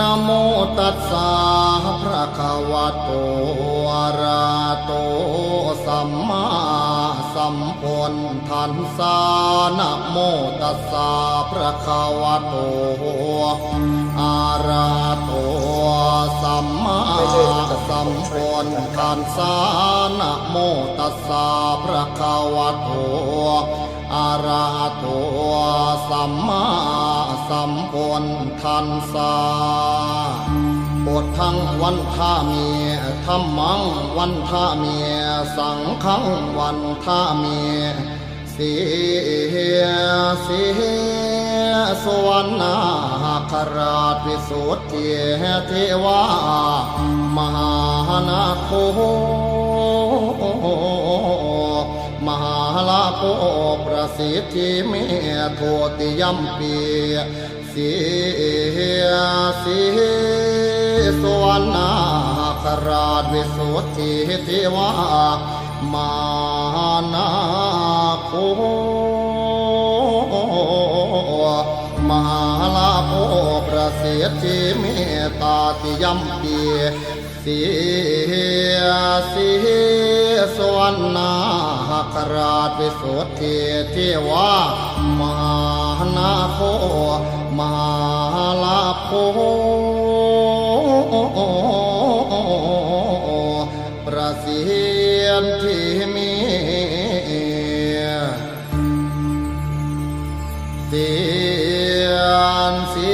นโมตัสสะภะคะวะโตอะระโตสัมมาสัมพุทธัสสะนโมตัสสะภะคะวะโตอะระโตสัมมาสัมพุทธัสสะนโมตัสสะภะคะวะโต อะระหะโตสัมมาสัมพุทธัสสะบททั้งวันท่าเมียธรรมังวันท่าเมียสังขังวันท่าเมียเสีเสีสวรรณาคราชวิสุทธิเทวามหานาโค ลาโภประสิทธิเมโทติยัมปีเสียเสีสวรรณาคราชวิสุทธิเทวามานาโคมหาลาโภประสิทธิเมตตาติยัมปีเสียเสีสวรรณา คราชวิสุทธิเทวามหานาโคมหาลาโภประสิทธิเมเสียนเสี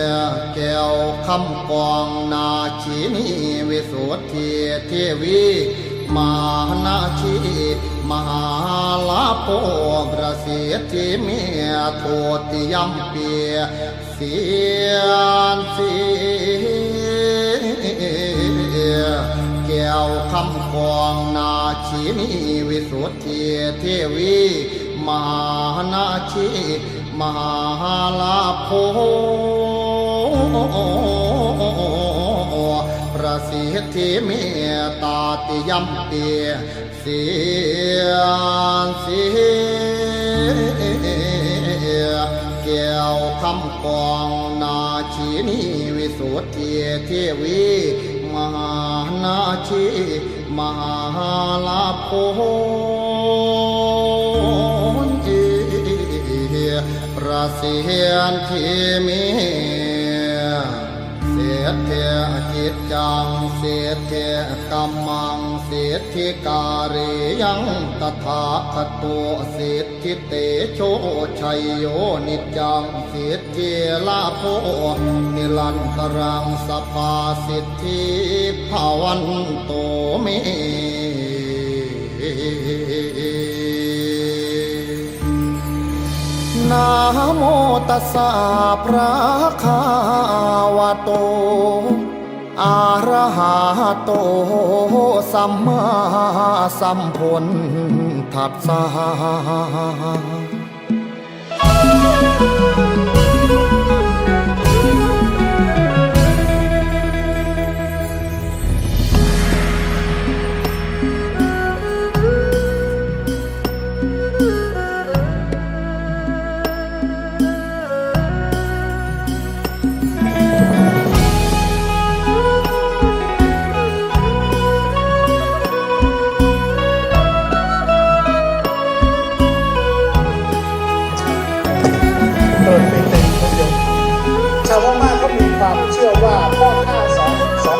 ยแก้วคำกองนาชีนีวิสุทธิเทวี มานาชีมหาลาโภประสิทธิเมียโทติยัมเปียเสียนเสียแก้วคำกองนาชีนีวิสุทธิเทวีมหานาชีมหาลาโภป ระสิทธิเมตาติยัมเปียเสียนเสียแก้วคำกองนาชีนีวิสุทธิเทวีมหานาชีมหาลาโพประสิทธิเม เสียเทจิตจังเสียเทกัมมังเสียทิการิยังตถาคตัวเสียทิเตโชชัยโยนิจังเสียเทลาโพนิลันตรังสภาสิทธิภาวันโตเม นะโมตัสสะพระคาวะโตอะระหะโต สัมมาสัมพุทธัสสะ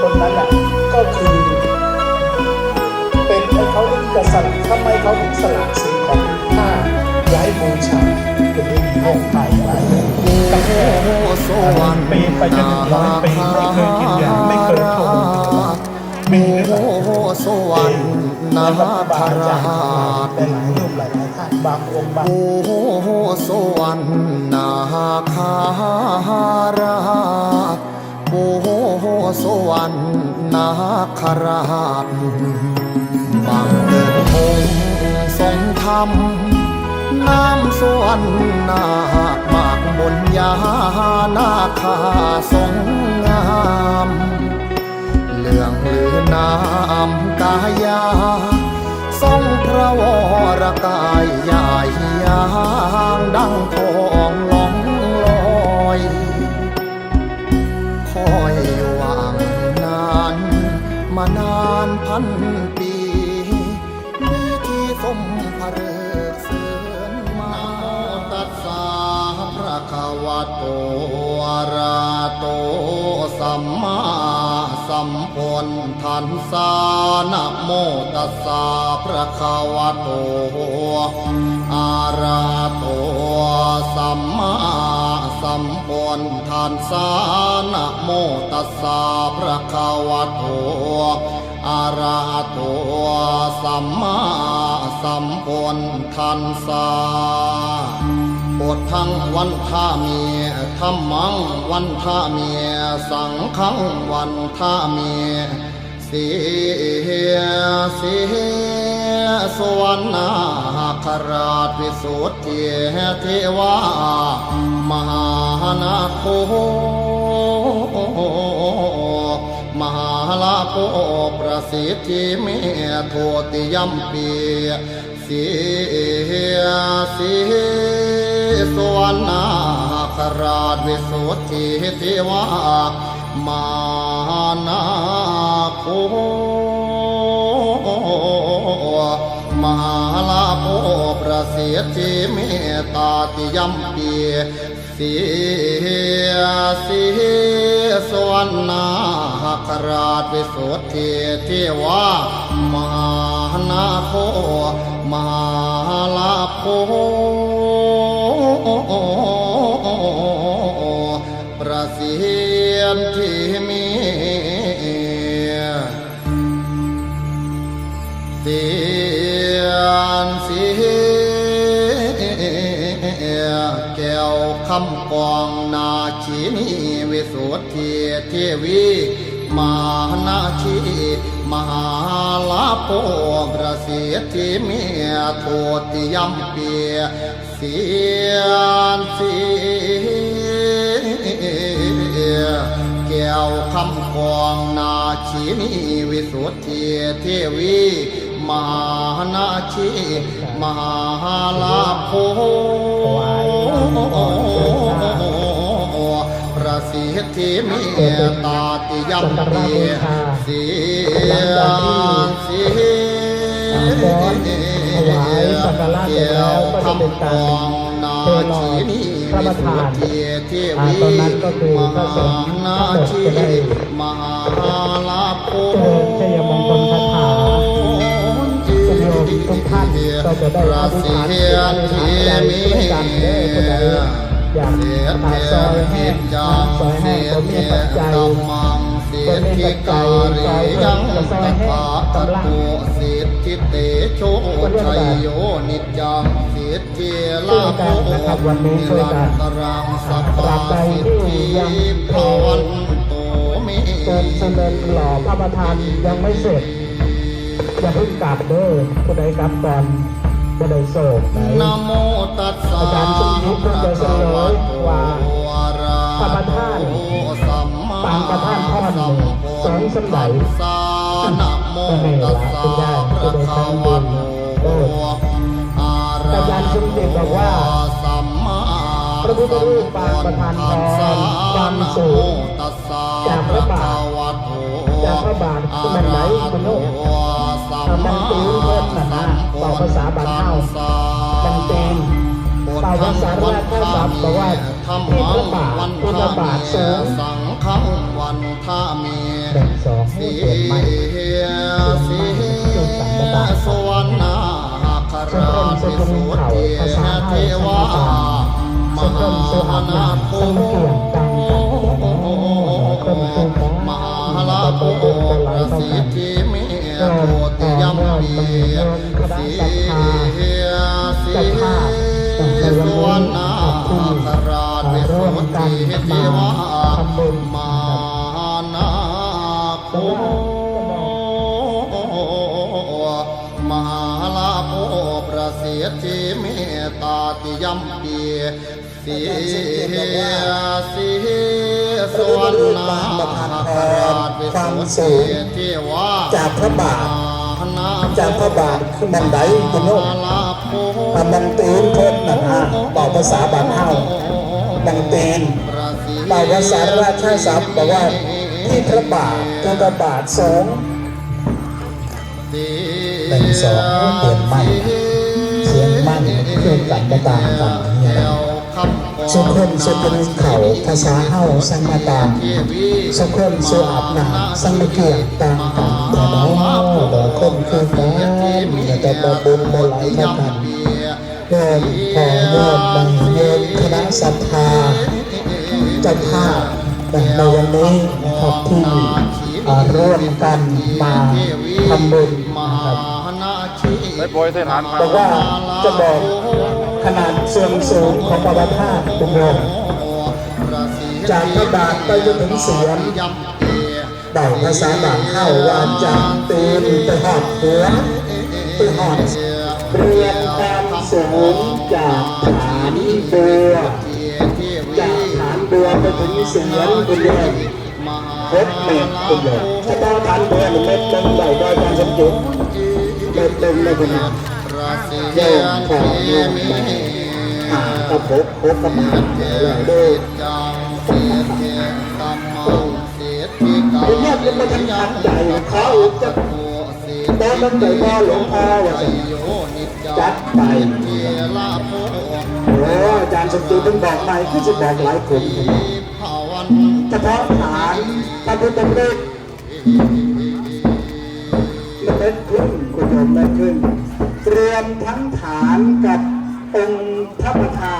คนนั้นน่ะก็คือ เป็นให้เขากษัตริย์ทำไมเขาถึงสละสิ่งของข้าย้ายบูชาเป็นเรื่องโลกไปไปตั้งแต่โอ้สวรรค์ปีไปจนถึงร้อยปีไม่เคยกินยาไม่เคยเข้าห้องน้ำมีหรือเปล่อ้สวรรค์นาคราชแต่หลายรูปหลายท่านบางองค์บางโอ้โหสวรรค์นาคารา ชโอ้สวรรค์นาคาราชบังเกิดองค์ทรงธรรมน้ำสวรรค์นาคมากบนยานาคาสงงาม เรื่องลือนามกายา สัมมาสัมพุทธัสสะนะโมตัสสะพระคาวะโตอะระหะโตสัมมาสัมพุทธัสสะนะโมตัสสะพระคาวะโตอะระหะโตสัมมาสัมพุทธัสสะ ปวดทั้งวันท่าเมียธรรมังวันท่าเมียสังขังวันท่าเมียเสียเสียสวรรณาคราชวิสุทธิเทวามหานาโคมหาลาโภประสิทธิเมโทติยมปีเสีเสีย สวรรณาคราชวิสุทธิเทวามานาโคมหาลาโภประเสิทธิเมตาติยัมปีเสีเสียสวรรณาคราชวิสุทธิเทวามหานาโคมหาลาโภ ประสิทธิเมเสียนเสียแก้วคำกองนาชีนีวิสุทธิเทวีมานาชีมหาลาโปกระเสียทีเมียโทติยัมเปีย สียนเสียแก้วคำกองนาชีนีวิสุทธิเทวีมหานาชีมหาลาโภประสิทธิเมตตาติยัมปีเสี ยเสียแก้วคำกองนกาชีนีวิสุทธิเทวีตอนนั้นก็คือพระสงฆ์นาทั้งหมดชีจะได้มหาลาภเจริญชัยมงคลคาถาคุณโยมทุกท่านก็จะได้อธิษฐานจิตอธิษฐานใจด้วยกันเด้อผู้ใดอยากหาซอยแห้งซอยแห้งผมมีปัจจัย ธิการิยังตถาคตุสิทธิเตโชชัยโยนิจังสิทธิลาภโภนิรันตรังสัพพาสิทธิภวันโตเมเกินซีเมนต์หล่อพระประธานยังไม่เสร็จอย่าเพิ่งกลับเด้อผู้ใดกลับก่อนผู้ใดโศกไหนะอาจารย์สุนิทเพิ่งจะเสนอว่าพระประธาน ปางประธานพรหนึ่งสองสมัยสานะโมตัสสะพระคาวะโตอะระอาจารย์สุนิทบอกว่าสัมมาพระพุทธรูปปางประธานพรความสูงจากพระบาทจากพระบาทคือมันไหลคุณโลกสัมดังตีนเพิ่นน่ะนะบอกภาษาบ้านเฮาดังตีนปาวสารราชศัพท์บอกว่าที่พระบาทพุทธบาทสูง สังฆังวันท่าเมียแบ่งสองให้เสีเกิดใหม่ยเสียสวรรณาคราชสุทธิเทวามหานาโคมหาลาโภประสิทธิเมียโทติยัมปีเสีเสียสวรรณาคราชสุทธิเทวา มหาลาโภประสิทธิเมตตาติยัมปีเสียเสีสวรรณาคราชวิสุทธิเทวาจากพระบาทจากพระบาทคือมันไดคุณโยมมันดังตีนเพิ่นน่ะนะบอภาษาบานเฮาดังตีนบาวสารราชศัพท์บอกว่าที่พระบาทพุทธบาทสูง แบ่งสองเปลี่นใหม่อกันบ่ต่างกันเนี่ยนะสุคนสุเป็นเขาภาษาเฮาสังมาต่างสุคนสุอาบน้ำสังมาเกียงต่างกันแต่เนาะดอกคนคือกันอย่าจะบ่บุญบ่ไหลเท่ากันโยมขอโยมบางโยมคณะศรัทธาจ้าภาพในวันนี้นะครับที่ ร่วมกันมาทำบุญนะครับได้โปรยเส้นฐานมาบอกว่าจะบอกขนาดเสื่อมสูงของประวัติธาตุคุณโยมจากพระบาทไปจนถึงเสียงได้ภาษาบาทเข้าว่าจากตีนไปหอดหัวไปหอดเรียนตามสูงจากฐานบัวจากฐานบัวไปถึงเสียงคุณโยม พบเม็ดคุณโยมถ้าต้องฐานบัวหนึ่เม็ดตึงได้โดยการสมจุดเม็ดตึงได้คุณโยมโยมขอโยมมาหากระพกพกกระมาณแล้วด้วยคุณแม่ยังไม่ทันทันใจเขาจะตอนนั้นใจพ่อหลวงพ่อว่าจัดไปโอ้อาจารย์สมตูเพิ่งบอกไปคือจะบอกหลายคน เฉพาะฐานพระพุทธรูปมันเล็กขึ้นคุณโยมเล็กขึ้นเตรียมทั้งฐานกับองค์พระประธาน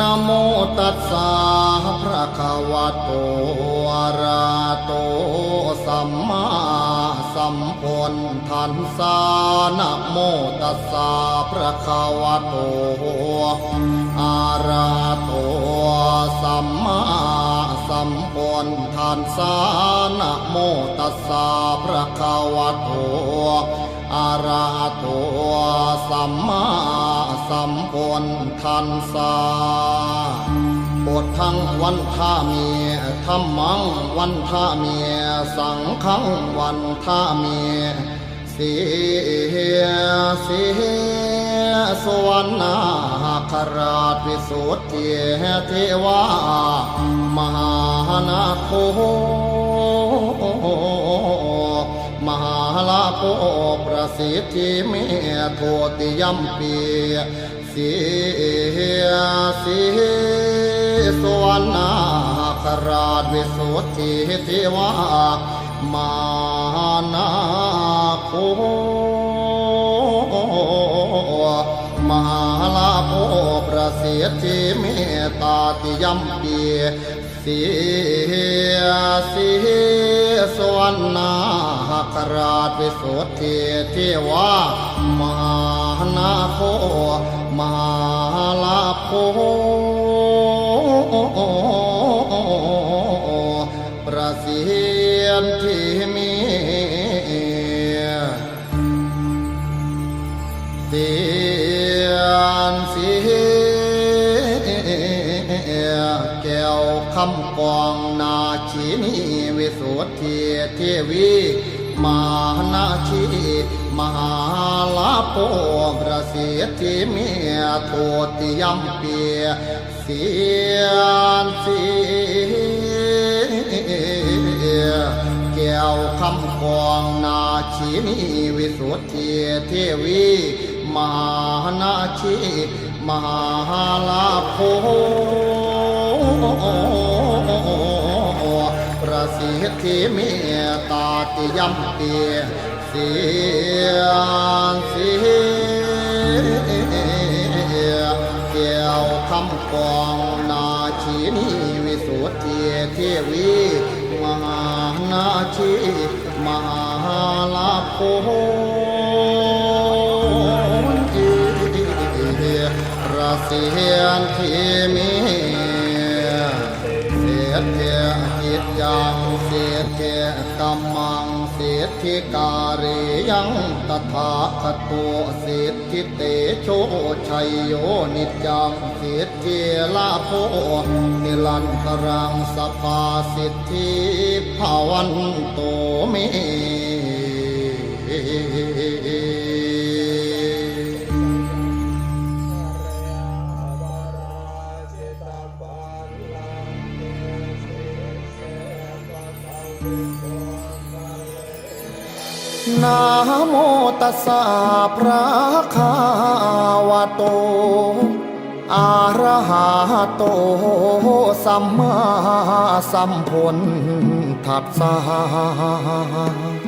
นโมตัสสะภะคะวะโตอะระโตสัมมาสัมพุทธัสสะนโมตัสสะภะคะวะโตอะระโตสัมมาสัมพุทธัสสะนโมตัสสะภะคะวะโตอะระหะโตสัมมา สัมพุทธัสสะบททั้งวันท่าเมีธรรมังวันท่าเมียสังฆังวันท่าเมีเสียเสียสวรรณาคราชวิสุทธิเทวามหานาโค ลาโภประสิทธิเมโทติยัมปีเสียเสียสวรรณาคราชวิสุทธิเทวามานาโคมหาลาโภประสิทธิเมตตาติยัมปีเสียเสียสวรรณา คราชวิสุทธิเทวามหานาโคมหาลาโภประสิทธิมีเสียนเสียแก้วคำกองนาชีนีวิสุทธิเทวี มานาชีมหาลาโปประสิทธิเมียโทติยมเปียเสียนเสียแก้วคำกองนาชีนีวิสุทธิเทวีมหานาชีมหาลาโภประ สิทธิเมตตาติยมเปียเสียนเสียแก้วคำกองนาชีนีวิสุทธิเทวีมหานาชีมหาลาโภราศีทีมีเสียเทีย จิตยังเสียเทียกำมังเสียทิการิยังตถาคตโตเสียทิเตโชชัยโยนิจังเสียเทีลาโพนิลันตรังสภาสิทธิภาวันโตเม นาโมตัสสะพระคาวะโตอะระหะโต สัมมาสัมพุทธัสสะ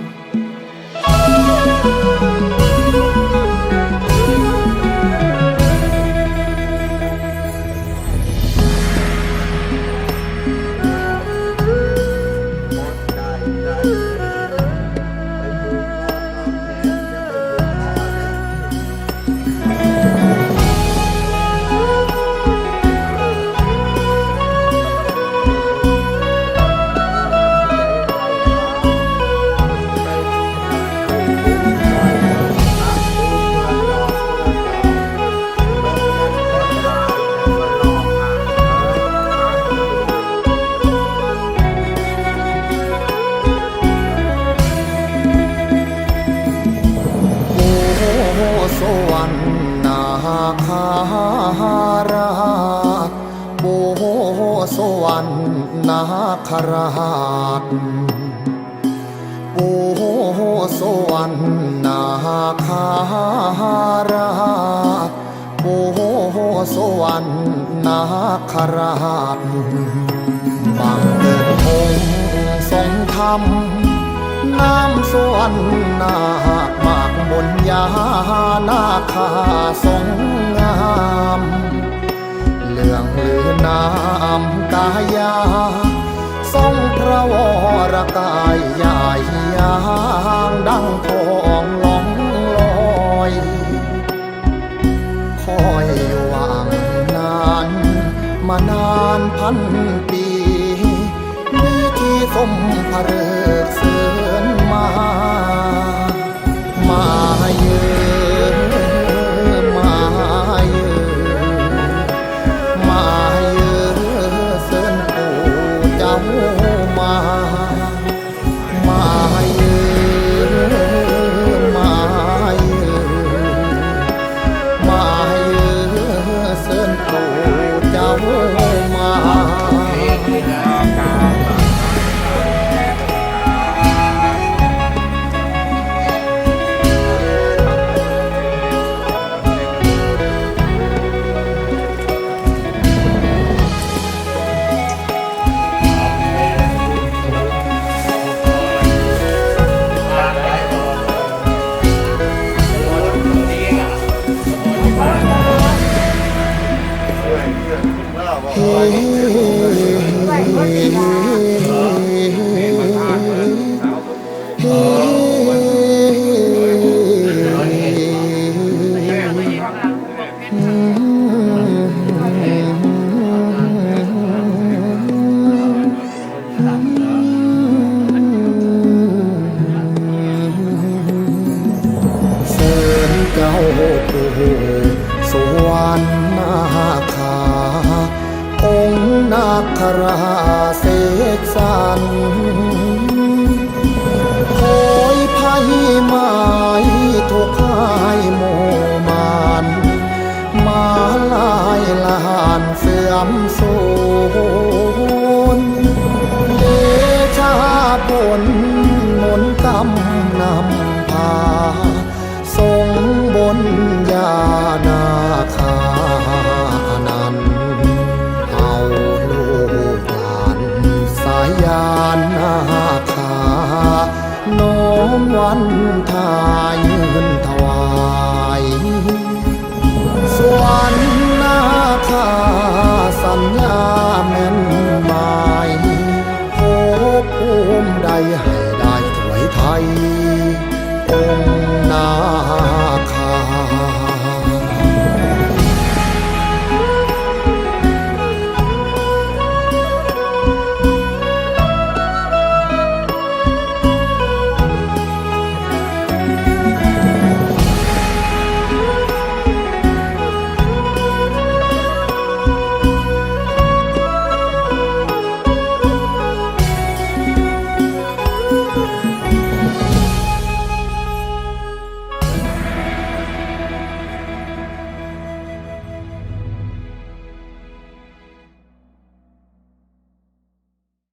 ทรงธรรมน้ำสวรรค์นาคมากบนยานาคาทรงงามเลื่องลือนามกายาทรงพระวรกายใหญ่ยางดังทองหลองลอยคอยหวังนานมานานพันป ማረፍ เองค์นา